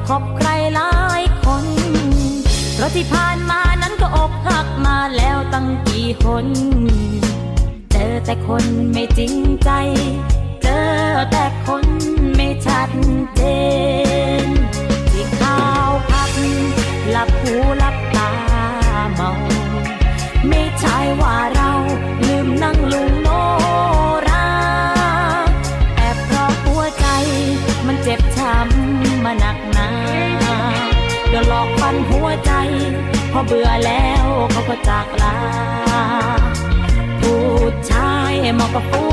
อกขอบใครหลายคนเพราะที่ผ่านมานั้นก็อกหักมาแล้วตั้งกี่คน เจอแต่คนไม่จริงใจ เจอแต่คนไม่ชัดเจน ที่ข้าวพักหลับหูหลับตาเมา ไม่ใช่ว่า อกฟันหัวใจพอเบื่อแล้วเขาก็จากลาผู้ชายมาะกับฟู